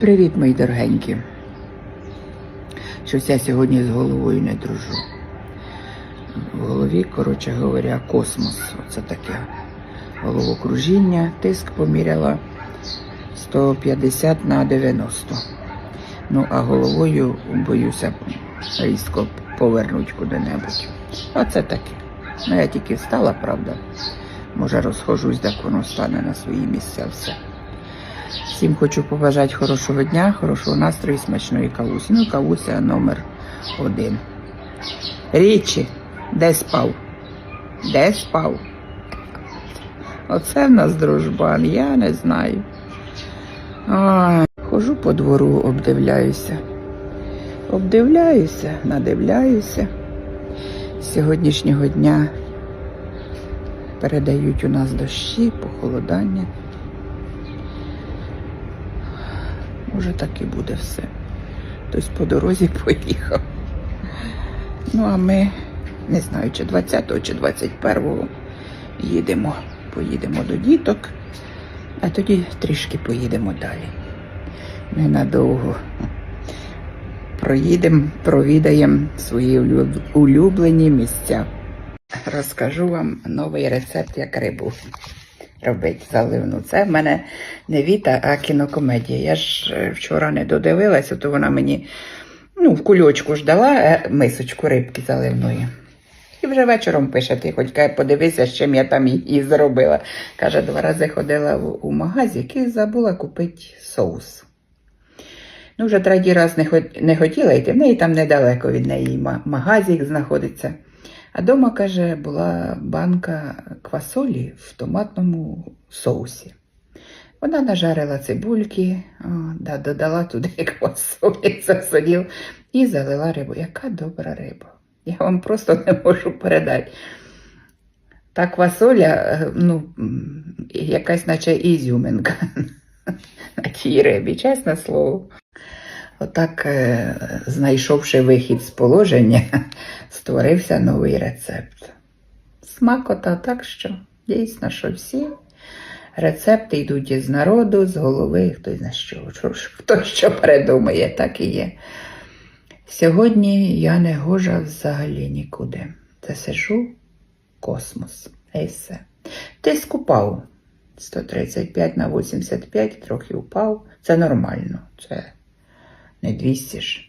Привіт, мої дорогенькі. Щось я сьогодні з головою не дружу. В голові, коротше говоря, космос. Оце таке. Головокружіння, тиск поміряла 150 на 90. Ну, а головою боюся різко повернути куди-небудь. Оце таке. Ну, я тільки встала, правда. Може, розхожусь, так воно стане на свої місця все. Всім хочу побажати хорошого дня, хорошого настрою, смачної кавусі. Ну, кавуся номер один. Річі, де спав? Де спав? Оце в нас дружбан, я не знаю. Ой, хожу по двору, обдивляюся. Обдивляюся, надивляюся. З сьогоднішнього дня передають у нас дощі, похолодання. Може, так і буде все. Хтось по дорозі поїхав. Ну, а ми, не знаю, чи 20-го, чи 21-го їдемо. Поїдемо до діток, а тоді трішки поїдемо далі. Ненадовго. Проїдемо, провідаємо свої улюблені місця. Розкажу вам новий рецепт, як рибу робити заливну. Це в мене не віта, а кінокомедія. Я ж е, вчора не додивилася, то вона мені ну, в кульочку ж дала е, мисочку рибки заливної. І вже вечором пише, ти хоч подивися, з чим я там її зробила. Каже, два рази ходила в, у магазик і забула купити соус. Ну, вже третій раз не, хот- не хотіла йти, в неї там недалеко від неї ма- магазик знаходиться. А дома, каже, була банка квасолі в томатному соусі. Вона нажарила цибульки, о, да, додала туди квасолі, засолів і залила рибу. Яка добра риба. Я вам просто не можу передати. Та квасоля, е, ну, якась наче ізюминка на тій рибі, чесне слово. Отак, е, знайшовши вихід з положення, створився новий рецепт. Смакота так що, дійсно, що всі рецепти йдуть із народу, з голови, хтось на що, що хто що придумає, так і є. Сьогодні я не гожа взагалі нікуди. Це сижу космос. І все. Тиск упав. 135 на 85, трохи упав. Це нормально. Це не 200 ж.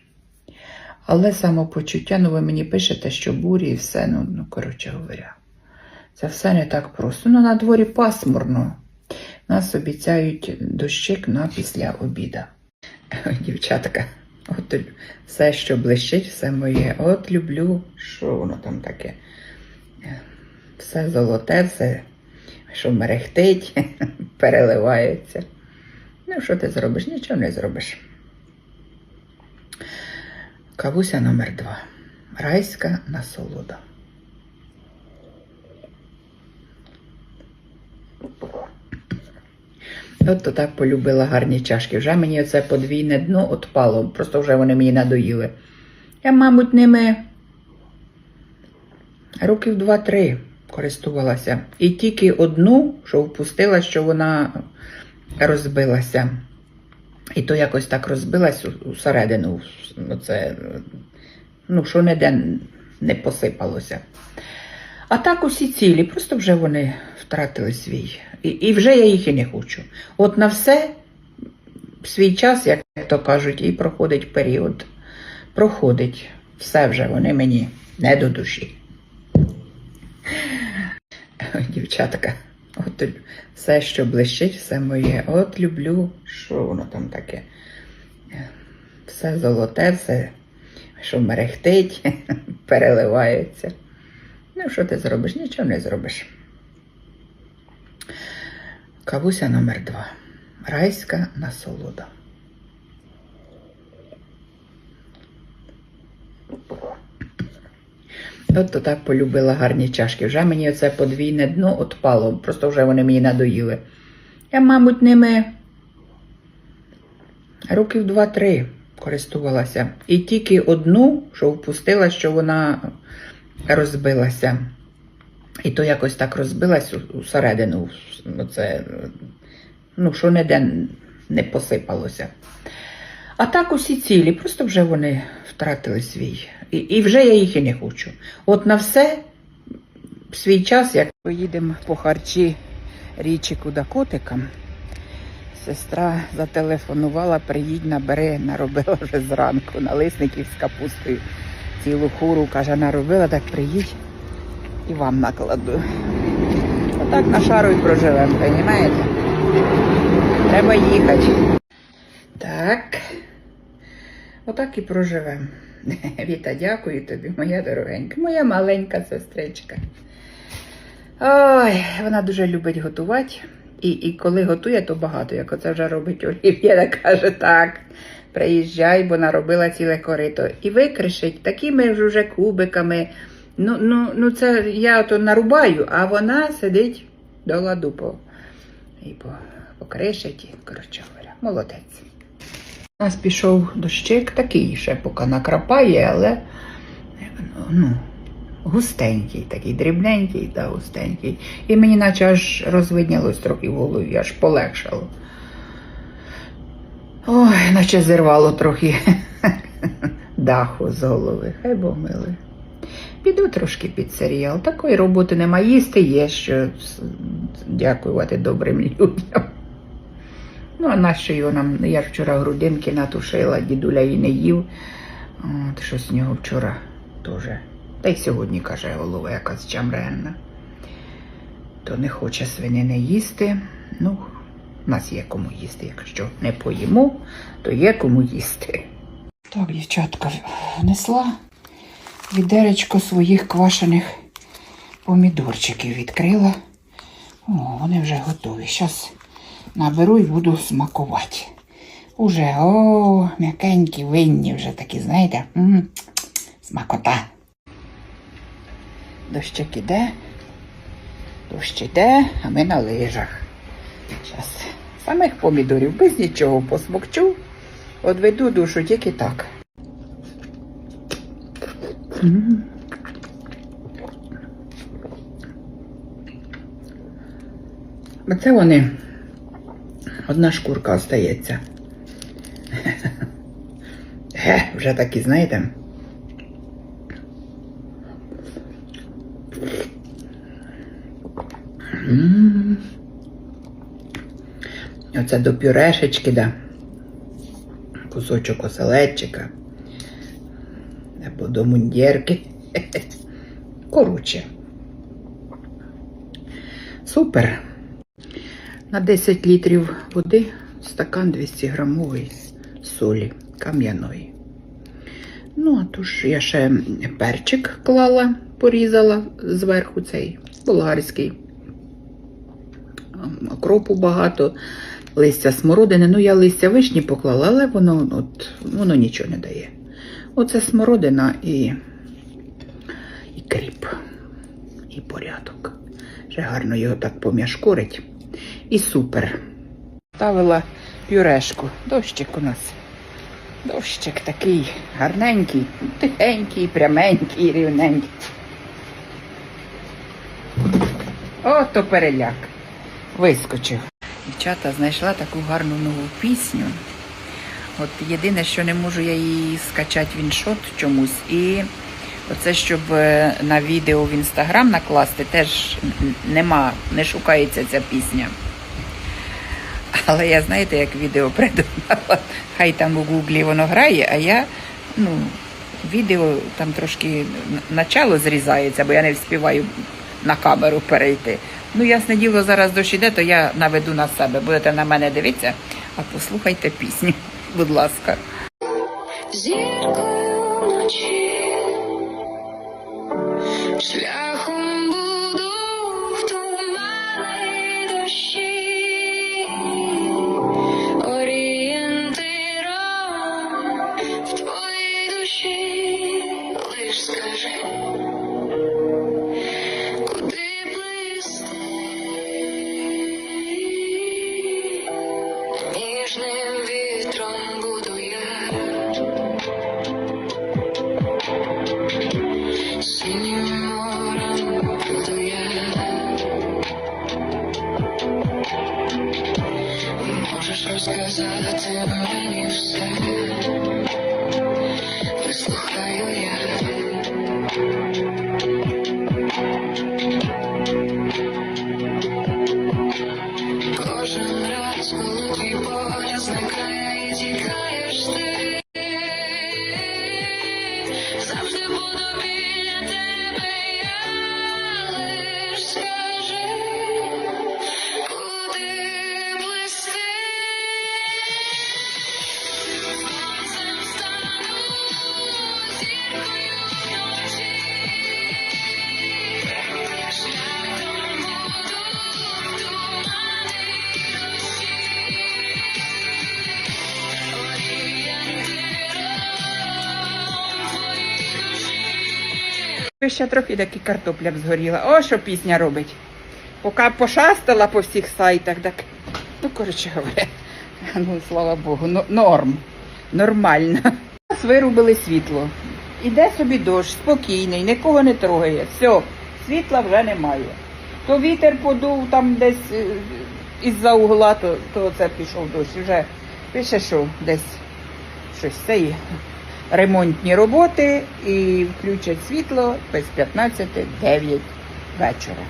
Але самопочуття, ну ви мені пишете, що бурі і все, ну, ну коротше говоря. Це все не так просто. Ну, на дворі пасмурно. Нас обіцяють дощик на після обіда. Дівчатка, от все, що блищить, все моє. От люблю, що воно там таке. Все золоте, все, що мерехтить, переливається. Ну, що ти зробиш? Нічого не зробиш. Кавуся номер два. Райська насолода. От то так полюбила гарні чашки. Вже мені це подвійне дно отпало, просто вже вони мені надоїли. Я, мабуть, ними років два-три користувалася. І тільки одну, що впустила, що вона розбилася. І то якось так розбилась усередину. Оце, ну, що ніде не посипалося. А так усі цілі, просто вже вони втратили свій. І, і вже я їх і не хочу. От на все свій час, як то кажуть, і проходить період. Проходить. Все вже вони мені не до душі. Дівчатка, от все, що блищить, все моє. От люблю, що воно там таке. Все золоте, все, що мерехтить, переливається. Ну, що ти зробиш? Нічого не зробиш. Кавуся номер два. Райська насолода. От то так полюбила гарні чашки. Вже мені це подвійне дно отпало, просто вже вони мені надоїли. Я, мабуть, ними років два-три користувалася. І тільки одну, що впустила, що вона розбилася. І то якось так розбилась у- усередину. Оце, ну, що ніде не посипалося. А так усі цілі, просто вже вони втратили свій. І, і вже я їх і не хочу. От на все свій час, як поїдемо по харчі річику до котикам, сестра зателефонувала, приїдь, набери, наробила вже зранку, налисників з капустою. Цілу хуру, каже, наробила, так приїдь і вам накладу. Отак на шару і проживемо, розумієте? Треба їхати. Так. Отак і проживемо. Віта, дякую тобі, моя дорогенька, моя маленька сестричка. Ой, вона дуже любить готувати. І, і коли готує, то багато, як оце вже робить Олів'я, каже, так, приїжджай, бо наробила ціле корито. І викришить такими ж уже кубиками. Ну, ну, ну це я ото нарубаю, а вона сидить до ладу по, і по, покришить, і, коротше говоря, молодець. У нас пішов дощик такий ще поки накрапає, але ну, густенький, такий дрібненький та густенький. І мені наче аж розвиднялось трохи в голові, аж полегшало. Ой, наче зірвало трохи даху з голови. Хай Бог милий. Піду трошки під серіал. Такої роботи нема. Їсти є, що дякувати добрим людям. Ну, а нащо його нам? Я вчора грудинки натушила, дідуля і не їв. От, щось з нього вчора теж. Та й сьогодні, каже, голова якась чамренна. То не хоче свинини їсти. Ну, в нас є кому їсти. Якщо не поїмо, то є кому їсти. Так, дівчатка, внесла відеречко своїх квашених помідорчиків відкрила. О, вони вже готові. Зараз наберу і буду смакувати. Уже, о, м'якенькі, винні вже такі, знаєте, м смакота. Дощик іде, дощ іде, а ми на лижах. Зараз самих помідорів без нічого посмокчу, одведу душу тільки так. М. Оце вони. Одна шкурка остається. Ге, вже такі, знаєте. Оце до пюрешечки, да. Кусочок оселедчика. Або до мундірки. Коротше. Супер. На 10 літрів води стакан 200 грамової солі кам'яної. Ну, а то я ще перчик клала, порізала зверху цей болгарський. Окропу багато, листя смородини. Ну, я листя вишні поклала, але воно, от, воно нічого не дає. Оце смородина і, і кріп, і порядок. Ще гарно його так пом'яшкурить. І супер. Ставила пюрешку. Дощик у нас. Дощик такий гарненький, тихенький, пряменький, рівненький. Ото переляк. Вискочив. Дівчата знайшла таку гарну нову пісню. От єдине, що не можу я її скачати в іншот чомусь. І оце, щоб е, на відео в інстаграм накласти, теж нема, не шукається ця пісня. Але я знаєте, як відео придумала, хай там у гуглі воно грає, а я, ну, відео там трошки начало зрізається, бо я не вспіваю на камеру перейти. Ну, ясне діло, зараз дощ іде, то я наведу на себе. Будете на мене дивитися, а послухайте пісню, будь ласка. Кожен раз, коли твій погляд зникає, тікаєш ти. Ще трохи таки картопля б згоріла. О, що пісня робить. Поки пошастала по всіх сайтах, так, ну, коротше говоря, ну, слава Богу, норм, нормально. Нас вирубили світло. Іде собі дощ, спокійний, нікого не трогає. Все, світла вже немає. То вітер подув там десь е, із-за угла, то, то це пішов дощ. Вже пише, що десь щось це є. Ремонтні роботи і включать світло без 15 9 вечора.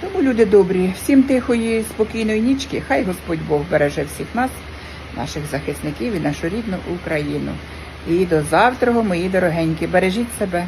Тому, люди добрі, всім тихої, спокійної нічки. Хай Господь Бог береже всіх нас, наших захисників і нашу рідну Україну. І до завтра, мої дорогенькі, бережіть себе.